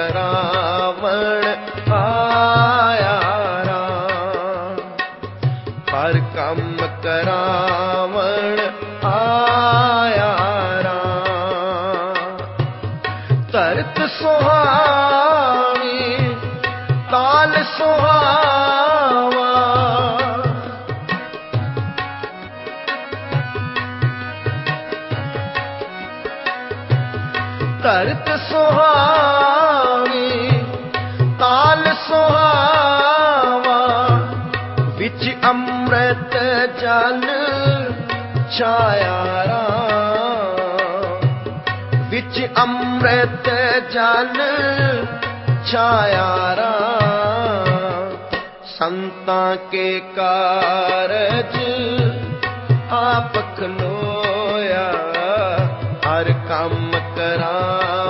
ਕਰਾਵਣ ਆਇਆ ਰਾਮ। ਹਰ ਕੰਮ ਕਰਾਵਣ ਆਇਆ ਰਾਮ। ਧਰਤ ਸੁਹਾਵੀ ਤਾਲ ਸੁਹਾਵਾ। ਧਰਤ ਸੁਹਾਵੀ ਸੁਹਾਵਾ, ਵਿੱਚ ਅੰਮ੍ਰਿਤ ਜਲ ਛਾਇਆ ਰਾਮ। ਵਿੱਚ ਅੰਮ੍ਰਿਤ ਜਲ ਛਾਇਆ ਰਾਮ। ਸੰਤਾਂ ਕੇ ਕਾਰਜ ਆਪ ਖਲੋਇਆ, ਹਰ ਕੰਮ ਕਰਾਂ।